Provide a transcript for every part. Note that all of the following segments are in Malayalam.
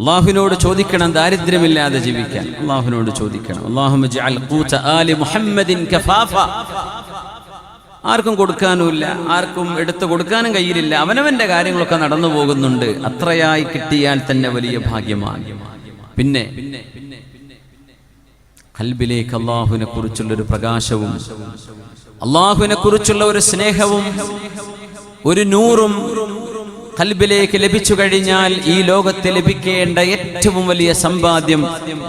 അള്ളാഹുവിനോട് ചോദിക്കണം ദാരിദ്ര്യമില്ലാതെ ജീവിക്കാൻ. അള്ളാഹുവിനോട് ചോദിക്കണം ആർക്കും കൊടുക്കാനുമില്ല ആർക്കും എടുത്തു കൊടുക്കാനും കഴിയില്ല അവനവന്റെ കാര്യങ്ങളൊക്കെ നടന്നു പോകുന്നുണ്ട്. അത്രയായി കിട്ടിയാൽ തന്നെ വലിയ ഭാഗ്യമാണ്. പിന്നെ കൽബിലേക്ക് അള്ളാഹുവിനെ കുറിച്ചുള്ള ഒരു പ്രകാശവും അള്ളാഹുവിനെ കുറിച്ചുള്ള ഒരു സ്നേഹവും ഒരു നൂറും കൽബിലേക്ക് ലഭിച്ചു കഴിഞ്ഞാൽ ഈ ലോകത്ത് ലഭിക്കേണ്ട ഏറ്റവും വലിയ സമ്പാദ്യം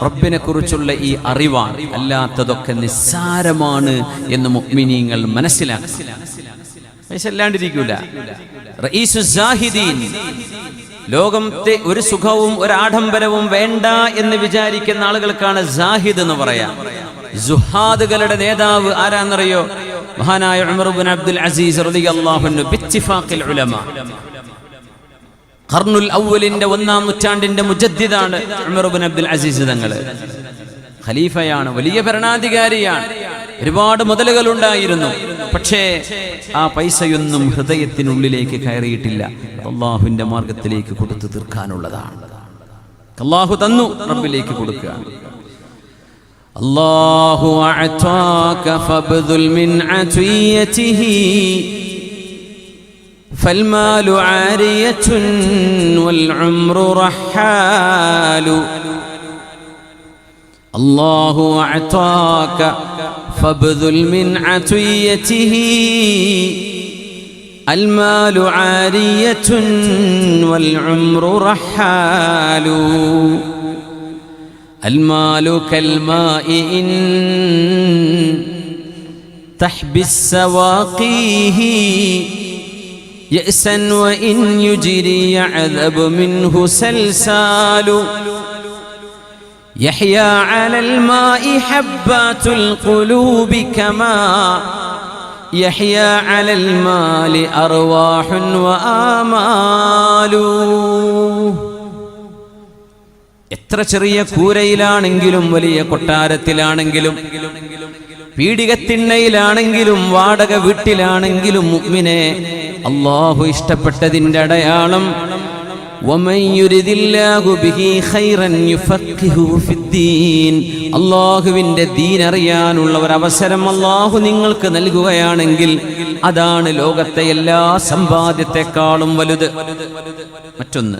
റബ്ബിനെ കുറിച്ചുള്ള ഈ അറിവാണ്. അല്ലാത്തതൊക്കെ നിസ്സാരമാണ് എന്ന് മുഅ്മിനീങ്ങൾ മനസ്സിലാക്കി ലോകത്തെ ഒരു സുഖവും ഒരു ആഡംബരവും വേണ്ട എന്ന് വിചാരിക്കുന്ന ആളുകൾക്കാണ് സാഹിദ് എന്ന് പറയാം. ജുഹാദുകളുടെ നേതാവ് ആരാന്നറിയോ? മഹാനായ ഉമർ അബ്ദുൽ അസീസ് റളിയല്ലാഹു അൻഹു ബിത്തിഫാഖിൽ ഉലമ. ഖർനുൽ ഔവലിന്റെ ഒന്നാം നൂറ്റാണ്ടിന്റെ മുജദ്ദിദാണ് ഉമർ ബിൻ അബ്ദുൽ അസീസ് തങ്ങൾ ഖലീഫയാണ് വലിയ ഭരണാധികാരിയാണ്. ഒരുപാട് മുതലുകൾ ഉണ്ടായിരുന്നു പക്ഷേ ആ പൈസയൊന്നും ഹൃദയത്തിനുള്ളിലേക്ക് കയറിയിട്ടില്ല. അള്ളാഹുവിന്റെ മാർഗത്തിലേക്ക് കൊടുത്തു തീർക്കാനുള്ളതാണ്. അള്ളാഹു തന്നു റബ്ബിലേക്ക് കൊടുക്കുക. അള്ളാഹു فالمال عارية والعمر رحال. الله أعطاك فابذل من عطيته. المال عارية والعمر رحال. المال كالماء إن تحبس سواقيه. يأسا وإن يجري يعذب منه سلسال يحيا على الماء حبات القلوب كما يحيا على المال أرواح وآمال എത്ര ചെറിയ കൂരയിലാണെങ്കിലും വലിയ കൊട്ടാരത്തിലാണെങ്കിലും പീഡികത്തിണ്ണയിലാണെങ്കിലും വാടക വീട്ടിലാണെങ്കിലും മുഅ്മിനെ അള്ളാഹു ഇഷ്ടപ്പെട്ടതിന്റെ അടയാളം അള്ളാഹുവിന്റെ ദീൻ അറിയാനുള്ള ഒരു അവസരം അള്ളാഹു നിങ്ങൾക്ക് നൽകുകയാണെങ്കിൽ അതാണ് ലോകത്തെ എല്ലാ സമ്പാദ്യത്തെക്കാളും വലുത്. മറ്റൊന്ന്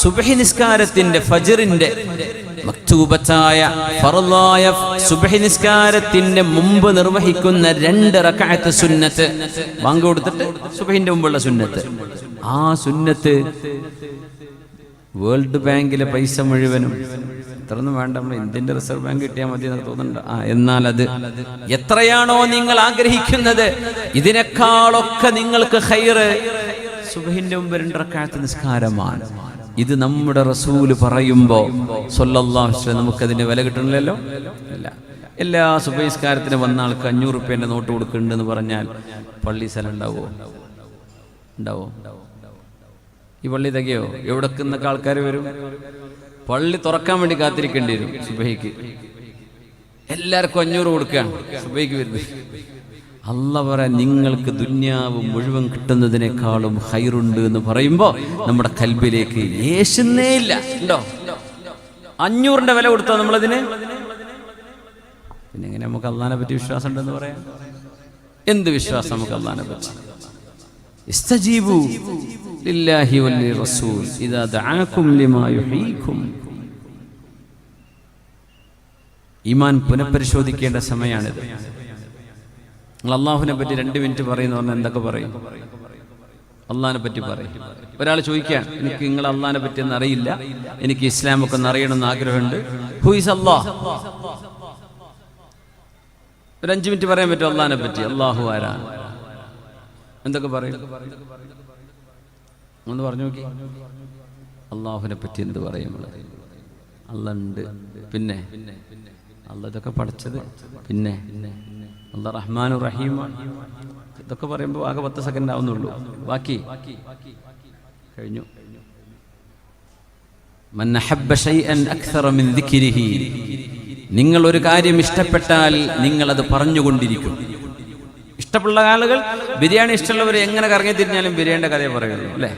സുബഹി നിസ്കാരത്തിന്റെ ഫജിറിന്റെ മക്തൂബത്തായ ഫറലായ സുബ്ഹി നിസ്കാരത്തിന്റെ മുമ്പ് നിർവഹിക്കുന്ന രണ്ട് റക്കായത്ത് സുന്നത്ത്. വാങ്ങി കൊടുത്തിട്ട് സുബ്ഹിന്റെ മുമ്പുള്ള സുന്നത്ത്. ആ സുന്നത്ത് വേൾഡ് ബാങ്കിലെ പൈസ മുഴുവനും ഇത്രയൊന്നും വേണ്ട നമ്മൾ ഇന്ത്യൻ റിസർവ് ബാങ്ക് കിട്ടിയാൽ മതി എന്ന് തോന്നുന്നുണ്ട്. ആ എന്നാൽ അത് എത്രയാണോ നിങ്ങൾ ആഗ്രഹിക്കുന്നത് ഇതിനേക്കാളൊക്കെ നിങ്ങൾക്ക് ഹൈറ് സുബഹിന്റെ മുമ്പ് രണ്ടറക്കാലത്ത് നിസ്കാരമാണ്. ഇത് നമ്മുടെ റസൂൽ പറയുമ്പോ സ്വല്ലാഹുസ്ലൈ നമുക്ക് അതിന്റെ വില കിട്ടണില്ലല്ലോ? ഇല്ല. എല്ലാ സുബഹിസ്കാരത്തിന് വന്ന ആൾക്ക് അഞ്ഞൂറ് റുപ്യന്റെ നോട്ട് കൊടുക്കുന്നുണ്ടെന്ന് പറഞ്ഞാൽ പള്ളി സ്ഥലം ഉണ്ടാവോ? ഉണ്ടാവോ? ഈ പള്ളി തികയോ? എവിടെ നിന്നൊക്കെ ആൾക്കാർ വരും? പള്ളി തുറക്കാൻ വേണ്ടി കാത്തിരിക്കേണ്ടി വരും സുബൈക്ക്. എല്ലാവർക്കും അഞ്ഞൂറ് കൊടുക്കുകയാണ് സുബൈക്ക് വരുന്നത്. അല്ല പറയാൻ നിങ്ങൾക്ക് ദുന്യാവ് മുഴുവൻ കിട്ടുന്നതിനേക്കാളും ഹൈറുണ്ട് എന്ന് പറയുമ്പോ നമ്മുടെ കൽബിലേക്ക് യേശുന്നേ ഇല്ല. അഞ്ഞൂറിന്റെ വില കൊടുത്തോ നമ്മളതിന്? പിന്നെ എങ്ങനെ നമുക്ക് അള്ളഹാനെ പറ്റി വിശ്വാസം ഉണ്ടെന്ന് പറയാം? എന്ത് വിശ്വാസം നമുക്ക് അള്ളഹാനെ പറ്റി? ഇസ്തജീബു ലില്ലാഹി റസൂൽ ഇദാ ലിമാ ഈമാൻ പുനഃപരിശോധിക്കേണ്ട സമയമാണിത്. നിങ്ങൾ അള്ളാഹുവിനെ പറ്റി രണ്ട് മിനിറ്റ് പറയുന്ന പറഞ്ഞാൽ എന്തൊക്കെ പറയും? അള്ളഹാനെ പറ്റി പറയും. ഒരാൾ ചോദിക്കാൻ എനിക്ക് നിങ്ങൾ അള്ളഹാനെ പറ്റി ഒന്നും അറിയില്ല. എനിക്ക് ഇസ്ലാമൊക്കെ ഒന്ന് അറിയണമെന്ന് ആഗ്രഹമുണ്ട്. ഹു ഇസ് അള്ളാഹ് ഒരു അഞ്ചു മിനിറ്റ് പറയാൻ പറ്റും അള്ളഹാനെ പറ്റി? അള്ളാഹു ആരാണ് എന്തൊക്കെ പറയും? ഒന്ന് പറഞ്ഞു നോക്കി. അള്ളാഹുവിനെ പറ്റി എന്ത് പറയും? അല്ല ഉണ്ട്. പിന്നെ? അല്ല ഇതൊക്കെ പഠിച്ചത്. പിന്നെ അല്ല റഹ്മാനു റഹീമാണ് ഇതൊക്കെ പറയുമ്പോൾ ആകെ പത്ത് സെക്കൻഡ് ആവുന്നുള്ളൂ. ബാക്കി കഴിഞ്ഞു. നിങ്ങൾ ഒരു കാര്യം ഇഷ്ടപ്പെട്ടാൽ നിങ്ങൾ അത് പറഞ്ഞുകൊണ്ടിരിക്കും. ഇഷ്ടമുള്ള ആളുകൾ ബിരിയാണി ഇഷ്ടമുള്ളവർ എങ്ങനെ കറങ്ങി തിരിഞ്ഞാലും ബിരിയാണിയുടെ കഥയെ പറയുള്ളൂ അല്ലെ?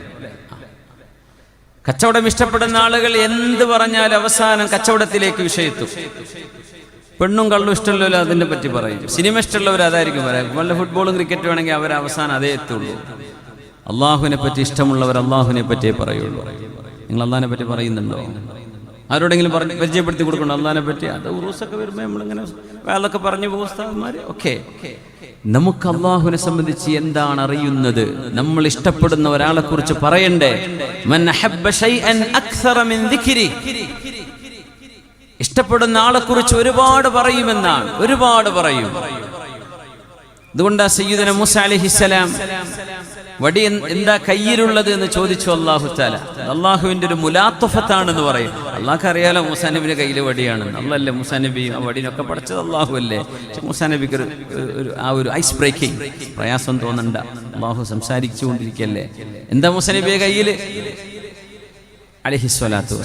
കച്ചവടം ഇഷ്ടപ്പെടുന്ന ആളുകൾ എന്ത് പറഞ്ഞാലും അവസാനം കച്ചവടത്തിലേക്ക് വിഷയത്തും. പെണ്ണും കള്ളും ഇഷ്ടമല്ലോ അതിനെ പറ്റി പറയും. സിനിമ ഇഷ്ടമുള്ളവർ അതായിരിക്കും പറയാം. വല്ല ഫുട്ബോളും ക്രിക്കറ്റും ആണെങ്കിൽ അവർ അവസാനം അതേ എത്തുള്ളൂ. അള്ളാഹുവിനെ പറ്റി ഇഷ്ടമുള്ളവർ അള്ളാഹുവിനെ പറ്റിയേ പറയുള്ളൂ. നിങ്ങൾ അള്ളാഹിനെ പറ്റി പറയുന്നുണ്ടോ? ആരോടെങ്കിലും പറഞ്ഞ് പരിചയപ്പെടുത്തി കൊടുക്കണം അള്ളാഹിനെ പറ്റി? അത് ഉറൂസൊക്കെ വരുമ്പോൾ നമ്മളിങ്ങനെ വേലൊക്കെ പറഞ്ഞു പോകുസ്താന്മാർ ഓക്കെ. നമുക്ക് അള്ളാഹുവിനെ സംബന്ധിച്ച് എന്താണ് അറിയുന്നത്? നമ്മൾ ഇഷ്ടപ്പെടുന്ന ഒരാളെ കുറിച്ച് പറയണ്ടേ മൻ അഹബ്ബ ശൈഅൻ അക്സറ മിൻ ദിക്രി ഇഷ്ടപ്പെടുന്ന ആളെ കുറിച്ച് ഒരുപാട് പറയുമെന്നാണ്. ഒരുപാട് പറയും. അതുകൊണ്ടാ സയ്യിദന മൂസ അലഹിസലാം വടി എന്താ കയ്യിലുള്ളത് എന്ന് ചോദിച്ചു അള്ളാഹു താല അള്ളാഹുവിന്റെ ഒരു മുലാത്തുഫത്താണെന്ന് പറയും. അള്ളാഹ് അറിയാലോ മൂസാ നബിന്റെ കയ്യിൽ വടിയാണ്. അള്ളല്ലേ മൂസാ നബി ആ വടിനൊക്കെ പഠിച്ചത് അള്ളാഹു അല്ലേ? പക്ഷെ നബിക്ക് ഒരു ആ ഒരു ഐസ് ബ്രേക്കിംഗ് പ്രയാസം തോന്നണ്ട. അള്ളാഹു സംസാരിച്ചുകൊണ്ടിരിക്കല്ലേ എന്താ മൂസാ നബിയെ കയ്യിൽ? അലഹിസ്വലാത്തു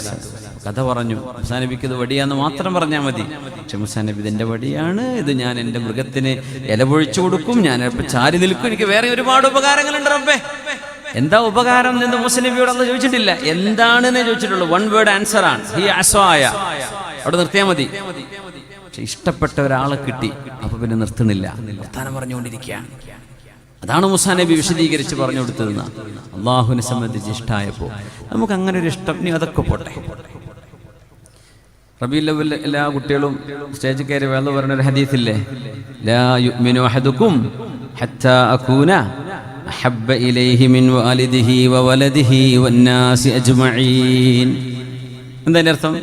കഥ പറഞ്ഞു മുസാനബിക്ക് ഇത് വടിയാന്ന് മാത്രം പറഞ്ഞാൽ മതി. പക്ഷെ മുസാനബി ഇതെന്റെ വടിയാണ് ഇത് ഞാൻ എന്റെ മൃഗത്തിന് ഇല പൊഴിച്ചു കൊടുക്കും ഞാൻ ചാരി നിൽക്കും. എനിക്ക് വേറെ ഒരുപാട് ഉപകാരങ്ങളുണ്ട് റബ്ബേ. എന്താ ഉപകാരം എന്ന് മുസ്ലിമിയോട് അന്ന് ചോദിച്ചിട്ടില്ല. എന്താണെന്ന് ചോദിച്ചിട്ടുള്ളൂ. വൺ വേർഡ് ആൻസർ ആണ്. ഈ അസ്വായ. അവിടെ നിർത്തിയാൽ മതി. പക്ഷെ ഇഷ്ടപ്പെട്ട ഒരാളെ കിട്ടി അപ്പൊ പിന്നെ നിർത്തുന്നില്ല. വർത്താനം പറഞ്ഞുകൊണ്ടിരിക്കുകയാണ്. അതാണ് മുസാ നബി വിശദീകരിച്ച് പറഞ്ഞു കൊടുത്തതെന്ന് അള്ളാഹുവിനെ സംബന്ധിച്ച് ഇഷ്ടമായപ്പോൾ നമുക്ക് അങ്ങനെ ഒരു ഇഷ്ടം നീ അതൊക്കെ പോട്ടെ. റബി ലവൽ എല്ലാ കുട്ടികളും സ്റ്റേജിൽ കയറി വേള പറഞ്ഞ ഒരു ഹദീസില്ലേ? ലാ യുഅ്മിനു അഹദുക്കും ഹത്താ അകൂന അഹബ്ബ ഇലൈഹി മിൻ വാലിദിഹി വവലദിഹി വന്നാസി അജ്മഈൻ. എന്താ അർത്ഥം?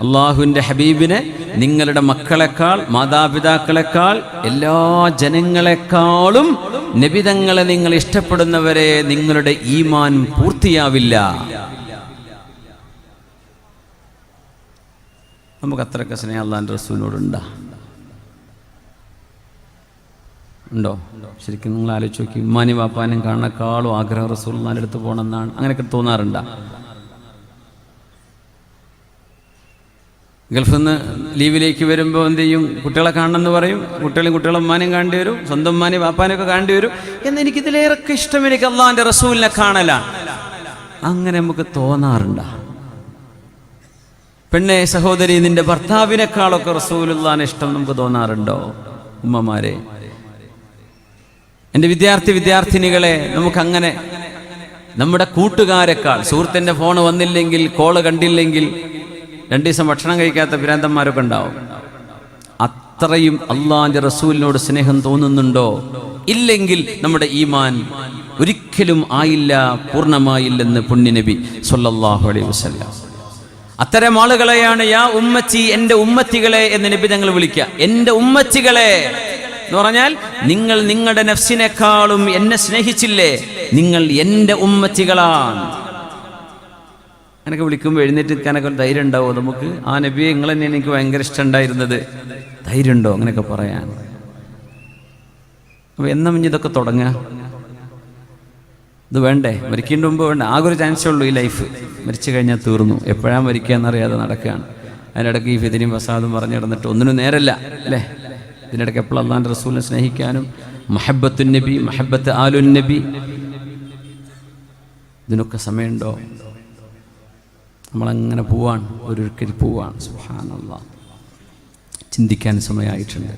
അള്ളാഹുവിന്റെ ഹബീബിനെ നിങ്ങളുടെ മക്കളെക്കാൾ മാതാപിതാക്കളെക്കാൾ എല്ലാ ജനങ്ങളെക്കാളും നബിതങ്ങളെ നിങ്ങൾ ഇഷ്ടപ്പെടുന്നവരെ നിങ്ങളുടെ ഈമാൻ പൂർത്തിയാവില്ല. നമുക്ക് അത്രയൊക്കെ സ്നേഹ അള്ളാൻ റസൂലിനോടുണ്ടാ ഉണ്ടോ? ശരിക്കും നിങ്ങൾ ആലോചിച്ച് നോക്കി. ഉമ്മാനി വാപ്പാനും കാണക്കാളും ആഗ്രഹം റസൂൾ നാലെടുത്ത് പോകണമെന്നാണ്. അങ്ങനെയൊക്കെ തോന്നാറുണ്ടാ? ഗൾഫിൽ നിന്ന് ലീവിലേക്ക് വരുമ്പോൾ എന്ത് ചെയ്യും? കുട്ടികളെ കാണണമെന്ന് പറയും. കുട്ടികളും കുട്ടികളെ ഉമ്മാനും കാണേണ്ടി വരും. സ്വന്തം ഉമ്മാനെയും വാപ്പാനൊക്കെ കാണേണ്ടി വരും. എന്ന് എനിക്ക് ഇതിലേറൊക്കെ ഇഷ്ടം. എനിക്ക് അള്ളാഹിന്റെ റസൂലിനെ കാണലാണ് അങ്ങനെ നമുക്ക് തോന്നാറുണ്ടോ. പെണ്ണെ സഹോദരി നിന്റെ ഭർത്താവിനേക്കാളൊക്കെ റസൂലുള്ളാൻ ഇഷ്ടം നമുക്ക് തോന്നാറുണ്ടോ? ഉമ്മമാരെ. എന്റെ വിദ്യാർത്ഥി വിദ്യാർത്ഥിനികളെ നമുക്കങ്ങനെ നമ്മുടെ കൂട്ടുകാരെക്കാൾ സുഹൃത്തിന്റെ ഫോൺ വന്നില്ലെങ്കിൽ കോൾ കണ്ടില്ലെങ്കിൽ രണ്ടു ദിവസം ഭക്ഷണം കഴിക്കാത്ത ഭ്രാന്തന്മാരൊക്കെ ഉണ്ടാവും. അത്രയും അള്ളാന്റെ റസൂലിനോട് സ്നേഹം തോന്നുന്നുണ്ടോ? ഇല്ലെങ്കിൽ നമ്മുടെ ഈമാൻ ഒരിക്കലും ആയില്ല പൂർണമായില്ലെന്ന് പുണ്യനബി സൊല്ലാഹു അലൈഹി വസല്ലം. അത്തരം ആളുകളെയാണ് യാ ഉമ്മച്ചി എന്റെ ഉമ്മത്തികളെ എന്ന് നബി ഞങ്ങൾ വിളിക്കുക. എന്റെ ഉമ്മച്ചികളെ എന്ന് പറഞ്ഞാൽ നിങ്ങൾ നിങ്ങളുടെ നഫ്സിനേക്കാളും എന്നെ സ്നേഹിച്ചില്ലേ? നിങ്ങൾ എന്റെ ഉമ്മത്തികളാണ്. അങ്ങനെയൊക്കെ വിളിക്കുമ്പോൾ എഴുന്നേറ്റ് നിൽക്കാനൊക്കെ ഒരു ധൈര്യം ഉണ്ടാവുമോ നമുക്ക് ആ നബിയെ നിങ്ങൾ തന്നെ എനിക്ക് ഭയങ്കര ഇഷ്ടമുണ്ടായിരുന്നത് ധൈര്യമുണ്ടോ അങ്ങനെയൊക്കെ പറയാൻ. അപ്പോൾ എന്നാ മിഞ്ഞ് ഇതൊക്കെ തുടങ്ങുക ഇത് വേണ്ടേ? മരിക്കേണ്ട മുമ്പ് വേണ്ട. ആകെ ഒരു ചാൻസേ ഉള്ളൂ ഈ ലൈഫ് മരിച്ചു കഴിഞ്ഞാൽ തീർന്നു. എപ്പോഴാണ് മരിക്കുക എന്നറിയാതെ നടക്കുകയാണ്. അതിനിടയ്ക്ക് ഈ ഫിദിനും വസാദും പറഞ്ഞു കിടന്നിട്ട് ഒന്നിനും നേരല്ല അല്ലേ? ഇതിനിടയ്ക്ക് എപ്പോഴും അള്ളാന്റെ റസൂലിനെ സ്നേഹിക്കാനും മഹബത്തുൻ നബി മഹബത്ത് ആലുൻ നബി. ഇതിനൊക്കെ സമയമുണ്ടോ? നമ്മളങ്ങനെ പോവാൻ ഒരൊരിക്കൽ പോവാണ്. സുഹാനല്ല ചിന്തിക്കാൻ സമയമായിട്ടുണ്ട്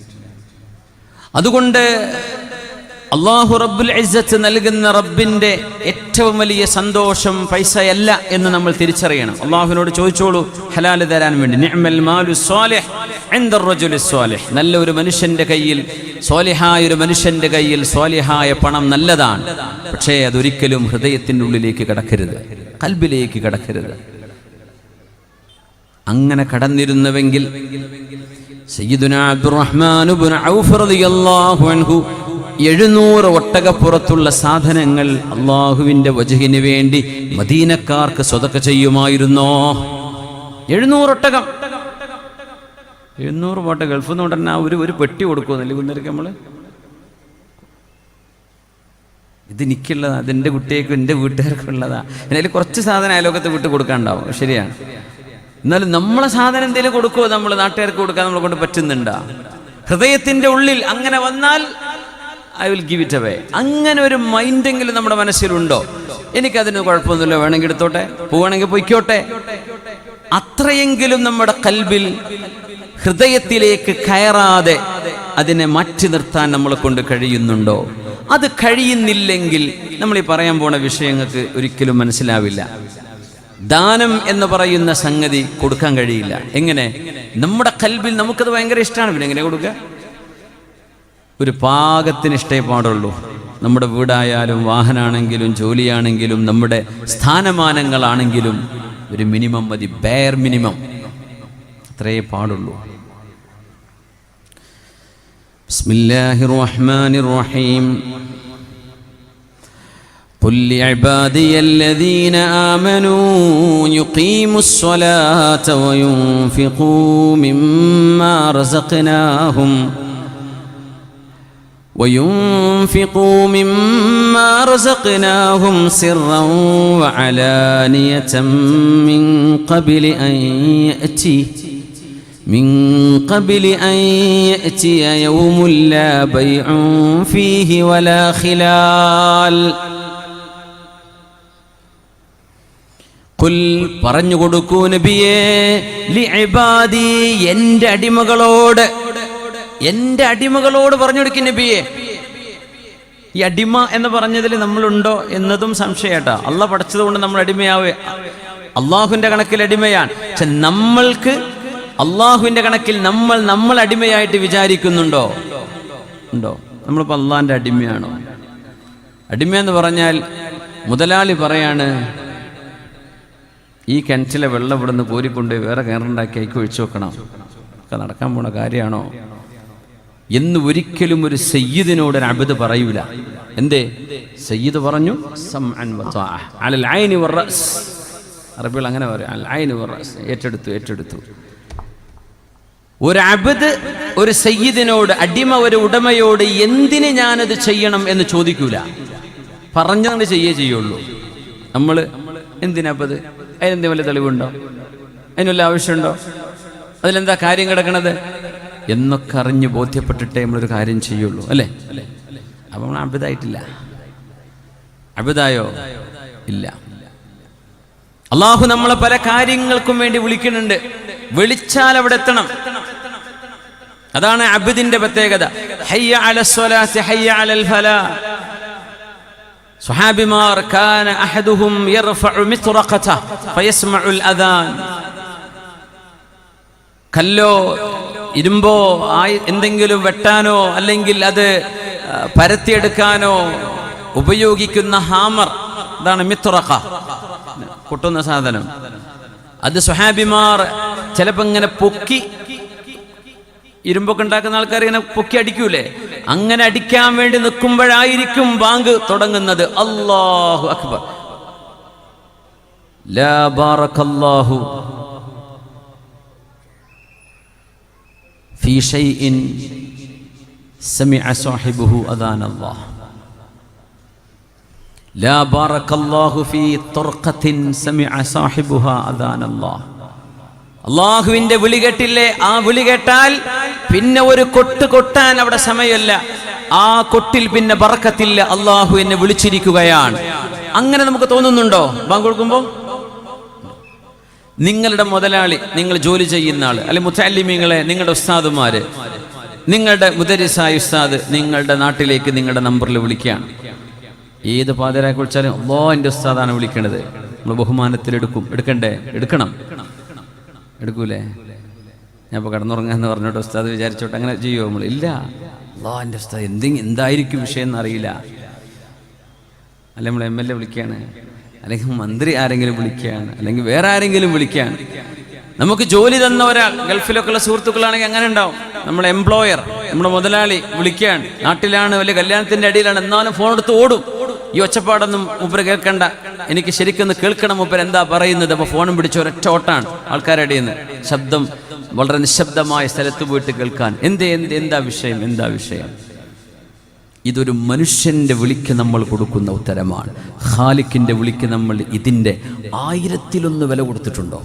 അതുകൊണ്ട് അള്ളാഹു റബ്ബുൽ ഇസ്സത്ത് നൽകുന്ന റബ്ബിന്റെ ഏറ്റവും വലിയ സന്തോഷം പൈസയല്ല എന്ന് നമ്മൾ തിരിച്ചറിയണം. അള്ളാഹുവിനോട് ചോദിച്ചോളൂ ഹലാൽ തരാൻ വേണ്ടി. നിഅ്മൽ മാലു സ്വാലിഹ് സ്വാലിഹ്. നല്ല ഒരു മനുഷ്യന്റെ കയ്യിൽ സ്വാലിഹായ ഒരു മനുഷ്യന്റെ കയ്യിൽ സ്വാലിഹായ പണം നല്ലതാണ്. പക്ഷേ അതൊരിക്കലും ഹൃദയത്തിന്റെ ഉള്ളിലേക്ക് കടക്കരുത്. കൽബിലേക്ക് കടക്കരുത്. അങ്ങനെ കടന്നിരുന്നുവെങ്കിൽ എഴുന്നൂറ് ഒട്ടകപ്പുറത്തുള്ള സാധനങ്ങൾ അള്ളാഹുവിന്റെ വജഹിന് വേണ്ടി മദീനക്കാർക്ക് സ്വതക്ക ചെയ്യുമായിരുന്നോ? എഴുന്നൂറ് ഒട്ടകം. എഴുന്നൂറ് പോട്ടെ നിന്ന് ഉടനെ ആ ഒരു ഒരു പെട്ടി കൊടുക്കുമെന്നല്ലേ കുന്നേരക്ക് നമ്മൾ ഇത് എനിക്കുള്ളതാ അതെന്റെ കുട്ടിയേക്കും എന്റെ വീട്ടുകാർക്കും ഉള്ളതാ. കുറച്ച് സാധനം അയലോകത്ത് വിട്ട് കൊടുക്കാണ്ടാവും ശരിയാണ്. എന്നാലും നമ്മളെ സാധനം എന്തെങ്കിലും കൊടുക്കുമോ നമ്മൾ നാട്ടുകാർക്ക് കൊടുക്കാൻ നമ്മളെ കൊണ്ട് പറ്റുന്നുണ്ട? ഹൃദയത്തിന്റെ ഉള്ളിൽ അങ്ങനെ വന്നാൽ I will give it away അങ്ങനെ ഒരു മൈൻഡെങ്കിലും നമ്മുടെ മനസ്സിലുണ്ടോ? എനിക്കതിന് കുഴപ്പമൊന്നുമില്ല. വേണമെങ്കിൽ എടുത്തോട്ടെ? പോവാണെങ്കിൽ പൊയ്ക്കോട്ടെ? അത്രയെങ്കിലും നമ്മുടെ കൽബിൽ ഹൃദയത്തിലേക്ക് കയറാതെ അതിനെ മാറ്റി നിർത്താൻ നമ്മളെ കൊണ്ട് കഴിയുന്നുണ്ടോ? അത് കഴിയുന്നില്ലെങ്കിൽ നമ്മൾ ഈ പറയാൻ പോണ വിഷയങ്ങൾക്ക് ഒരിക്കലും മനസ്സിലാവില്ല. ദാനം എന്ന് പറയുന്ന സംഗതി കൊടുക്കാൻ കഴിയില്ല. എങ്ങനെ? നമ്മുടെ കൽബിൽ നമുക്കത് ഭയങ്കര ഇഷ്ടമാണ് പിന്നെ എങ്ങനെ കൊടുക്കുക? ഒരു പാകത്തിന് ഇഷ്ടേ പാടുള്ളൂ. നമ്മുടെ വീടായാലും വാഹനമാണെങ്കിലും ജോലിയാണെങ്കിലും നമ്മുടെ സ്ഥാനമാനങ്ങളാണെങ്കിലും ഒരു മിനിമം മതി. ബെയർ മിനിമം അത്രയേ പാടുള്ളൂ. ബിസ്മില്ലാഹിർ റഹ്മാനിർ റഹീം. قل لعبادي الذين آمنوا يقيموا الصلاة وينفقوا مما رزقناهم وينفقوا مما رزقناهم سرا وعلانية من قبل أن يأتي من قبل أن يأتي يوم لا بيع فيه ولا خلال കുൽ പറഞ്ഞു കൊടുക്കൂ നബിയേ ലിഇബാദി എന്റെ അടിമകളോട് എന്റെ അടിമകളോട് പറഞ്ഞു കൊടുക്കും നബിയേ. ഈ അടിമ എന്ന് പറഞ്ഞതിൽ നമ്മളുണ്ടോ എന്നതും സംശയട്ടാ. അല്ല പഠിച്ചത് കൊണ്ട് നമ്മൾ അടിമയാവേ. അള്ളാഹുവിന്റെ കണക്കിൽ അടിമയാണ്. പക്ഷെ നമ്മൾക്ക് അള്ളാഹുവിന്റെ കണക്കിൽ നമ്മൾ നമ്മൾ അടിമയായിട്ട് വിചാരിക്കുന്നുണ്ടോ? ഉണ്ടോ? നമ്മളിപ്പോൾ അള്ളാഹിന്റെ അടിമയാണോ? അടിമ എന്ന് പറഞ്ഞാൽ മുതലാളി പറയാണ് ഈ കിണറ്റിലെ വെള്ളം ഇവിടുന്ന് കോരിക്കൊണ്ട് വേറെ കിണറുണ്ടാക്കി അയക്ക് ഒഴിച്ചു വെക്കണം. ഒക്കെ നടക്കാൻ പോണ കാര്യമാണോ? എന്ന് ഒരിക്കലും ഒരു സയ്യിദിനോട് ഒരു അബദ് പറയൂല. എന്തേ? സയ്യിദ് പറഞ്ഞു. അറബികൾ അങ്ങനെ പറയും. ഏറ്റെടുത്തു ഏറ്റെടുത്തു. ഒരു അബദ് ഒരു സയ്യിദിനോട് അടിമ ഒരു ഉടമയോട് എന്തിന് ഞാനത് ചെയ്യണം എന്ന് ചോദിക്കൂല. പറഞ്ഞത് ചെയ്യേ ചെയ്യുള്ളൂ. നമ്മൾ എന്തിനപ്പത് അതിനെന്തെങ്കിലും വല്ല തെളിവുണ്ടോ? അതിനുള്ള ആവശ്യമുണ്ടോ? അതിലെന്താ കാര്യം കിടക്കണത്? എന്നൊക്കെ അറിഞ്ഞ് ബോധ്യപ്പെട്ടിട്ടേ നമ്മളൊരു കാര്യം ചെയ്യുള്ളൂ അല്ലേ? അപ്പം നമ്മൾ അബിതായിട്ടില്ല അബിതായോ ഇല്ല. അള്ളാഹു നമ്മളെ പല കാര്യങ്ങൾക്കും വേണ്ടി വിളിക്കുന്നുണ്ട്. വിളിച്ചാൽ അവിടെ എത്തണം. അതാണ് അബിദിന്റെ പ്രത്യേകത. ഹയ്യ അലസ്വലാ ഹയ്യ അലൽ ഫലാ. സുഹാബിമാർ കാന അഹദുഹും യർഫഉ മിത്റഖത ഫയസ്മഉൽ അദാൻ കല്ലോ ഇരുമ്പോ എന്തെങ്കിലും വെട്ടാനോ അല്ലെങ്കിൽ അത് പരത്തിയെടുക്കാനോ ഉപയോഗിക്കുന്ന ഹാമർ അതാണ് മിത്റഖ കൊട്ടുന്ന സാധനം. അത് സുഹാബിമാർ ചിലപ്പോ ഇങ്ങനെ പൊക്കി ഇരുമ്പൊക്കെ ഉണ്ടാക്കുന്ന ആൾക്കാർ ഇങ്ങനെ പൊക്കി അടിക്കൂലേ? അങ്ങനെ അടിക്കാൻ വേണ്ടി നിൽക്കുമ്പോഴായിരിക്കും ബാങ്ക് തുടങ്ങുന്നത് അല്ലാഹു അക്ബർ ലാ ബാറക്കല്ലാഹു في شيء سمع صاحبه أذان الله لا بارك الله في طرقة سمع صاحبها أذان الله അള്ളാഹുവിന്റെ വിളി കേട്ടില്ലേ? ആ വിളി കേട്ടാൽ പിന്നെ ഒരു കൊട്ട് കൊട്ടാൻ അവിടെ സമയമല്ല. ആ കൊട്ടിൽ പിന്നെ പറക്കത്തില്ല അള്ളാഹു എന്നെ വിളിച്ചിരിക്കുകയാണ്. അങ്ങനെ നമുക്ക് തോന്നുന്നുണ്ടോ? ബാങ്ക് നിങ്ങളുടെ മുതലാളി നിങ്ങൾ ജോലി ചെയ്യുന്ന ആൾ അല്ലെ മുത്താലിമീങ്ങളെ നിങ്ങളുടെ ഉസ്താദുമാര് നിങ്ങളുടെ മുദരിസായ ഉസ്താദ് നിങ്ങളുടെ നാട്ടിലേക്ക് നിങ്ങളുടെ നമ്പറിൽ വിളിക്കുകയാണ്. ഏത് പാതിരാക്കി വിളിച്ചാലും അല്ലോ എന്റെ ഉസ്താദാണ് വിളിക്കേണ്ടത് നമ്മൾ ബഹുമാനത്തിൽ എടുക്കും. എടുക്കണ്ടേ? എടുക്കണം. എടുക്കൂലേ? ഞാൻ ഇപ്പോൾ കടന്നുറങ്ങാന്ന് പറഞ്ഞോട്ട് ഉസ്താദ് വിചാരിച്ചോട്ടെ അങ്ങനെ ചെയ്യുമോ നമ്മൾ ഇല്ല. അല്ലോ എന്റെ ഉസ്താദ് എന്തെങ്കിലും എന്തായിരിക്കും വിഷയം എന്നറിയില്ല അല്ലെ നമ്മൾ എം എൽ എ വിളിക്കുകയാണ് അല്ലെങ്കിൽ മന്ത്രി ആരെങ്കിലും വിളിക്കുകയാണ് അല്ലെങ്കിൽ വേറെ ആരെങ്കിലും വിളിക്കുകയാണ് നമുക്ക് ജോലി തന്ന ഒരാൾ ഗൾഫിലൊക്കെ ഉള്ള സുഹൃത്തുക്കളാണെങ്കിൽ അങ്ങനെ ഉണ്ടാവും. നമ്മുടെ എംപ്ലോയർ നമ്മുടെ മുതലാളി വിളിക്കുകയാണ് നാട്ടിലാണ് വലിയ കല്യാണത്തിന്റെ അടിയിലാണ്. എന്നാലും ഫോൺ എടുത്ത് ഓടും. ഈ ഒച്ചപ്പാടൊന്നും മൂപ്പര് കേൾക്കണ്ട. എനിക്ക് ശരിക്കൊന്ന് കേൾക്കണം മൂപ്പര് എന്താ പറയുന്നത്? അപ്പൊ ഫോണും പിടിച്ച ഒരൊറ്റ ഓട്ടാണ് ആൾക്കാരുടെ നിന്ന്. ശബ്ദം വളരെ നിശബ്ദമായ സ്ഥലത്ത് പോയിട്ട് കേൾക്കാൻ. എന്ത് എന്ത് എന്താ വിഷയം? എന്താ വിഷയം? ഇതൊരു മനുഷ്യന്റെ വിളിക്ക് നമ്മൾ കൊടുക്കുന്ന ഉത്തരമാണ്. ഖാലിക്കിന്റെ വിളിക്ക് നമ്മൾ ഇതിന്റെ ആയിരത്തിലൊന്ന് വില കൊടുത്തിട്ടുണ്ടോ?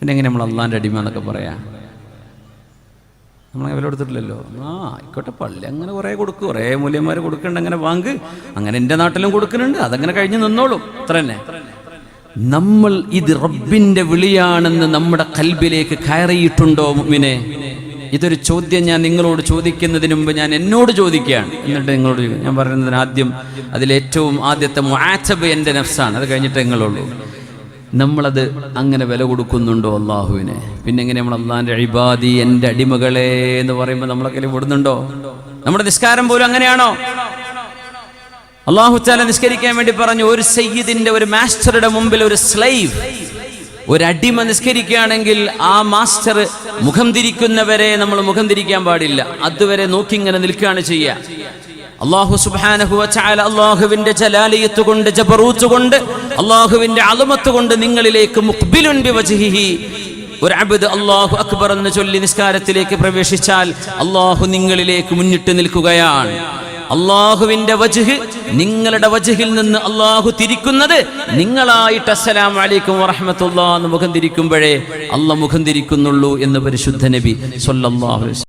പിന്നെ എങ്ങനെ നമ്മൾ അള്ളാന്റെ അടിമ എന്നൊക്കെ പറയാ? നമ്മളങ്ങനെ വില കൊടുത്തിട്ടില്ലല്ലോ. ആ ആയിക്കോട്ടെ പള്ളി അങ്ങനെ കുറേ കൊടുക്കും. കുറേ മൂല്യന്മാർ കൊടുക്കുന്നുണ്ട് അങ്ങനെ വാങ്ങ് അങ്ങനെ എന്റെ നാട്ടിലും കൊടുക്കുന്നുണ്ട് അതങ്ങനെ കഴിഞ്ഞ് നിന്നോളും. അത്ര തന്നെ. നമ്മൾ ഇത് റബ്ബിന്റെ വിളിയാണെന്ന് നമ്മുടെ കൽബിലേക്ക് കയറിയിട്ടുണ്ടോ മുമ്പിനെ ഇതൊരു ചോദ്യം ഞാൻ നിങ്ങളോട് ചോദിക്കുന്നതിന് മുമ്പ് ഞാൻ എന്നോട് ചോദിക്കുകയാണ്. എന്നിട്ട് നിങ്ങളോട്. ഞാൻ പറയുന്നതിന് ആദ്യം അതിലേറ്റവും ആദ്യത്തെ മാച്ചബ് എന്റെ നഫ്സാണ്. അത് കഴിഞ്ഞിട്ട് നിങ്ങളുള്ളൂ. നമ്മളത് അങ്ങനെ വില കൊടുക്കുന്നുണ്ടോ അള്ളാഹുവിനെ പിന്നെ എങ്ങനെ നമ്മൾ അള്ളാഹിന്റെ അഴിബാദി എന്റെ അടിമകളെ എന്ന് പറയുമ്പോൾ നമ്മളൊക്കെ വിടുന്നുണ്ടോ? നമ്മുടെ നിസ്കാരം പോലും അങ്ങനെയാണോ? അള്ളാഹു നിസ്കരിക്കാൻ വേണ്ടി പറഞ്ഞു ഒരു സയ്യിദിന്റെ ഒരു മാസ്റ്ററുടെ മുമ്പിൽ ഒരു സ്ലൈവ് ഒരു അടിമ നിസ്കരിക്കുകയാണെങ്കിൽ ആ മാസ്റ്റർ മുഖം തിരിക്കുന്നവരെ നമ്മൾ മുഖം തിരിക്കാൻ പാടില്ല. അതുവരെ നോക്കി ഇങ്ങനെ നിൽക്കുകയാണ് ചെയ്യുക. അള്ളാഹു സുബ്ഹാനഹു വതആല അള്ളാഹുവിന്റെ ജലാലിയത്ത് കൊണ്ട് ജബറൂത്ത് കൊണ്ട് അള്ളാഹുവിന്റെ അളമത്ത് കൊണ്ട് നിങ്ങളിലേക്ക് മുഖ്ബിലുൻ ബിവജ്ഹിഹി ഒരു അബിദ് അള്ളാഹു അക്ബർ എന്ന് ചൊല്ലി നിസ്കാരത്തിലേക്ക് പ്രവേശിച്ചാൽ അള്ളാഹു നിങ്ങളിലേക്ക് മുന്നിട്ട് നിൽക്കുകയാണ്. അള്ളാഹുവിന്റെ വജുഹ് നിങ്ങളുടെ വജുഹിൽ നിന്ന് അള്ളാഹു തിരിക്കുന്നത് നിങ്ങളായിട്ട് അസ്സലാം വലൈക്കും വറഹമത്തുള്ള എന്ന് മുഖം തിരിക്കുമ്പോഴേ അള്ള മുഖം തിരിക്കുന്നുള്ളൂ എന്ന് പരിശുദ്ധ നബി വസല്ലം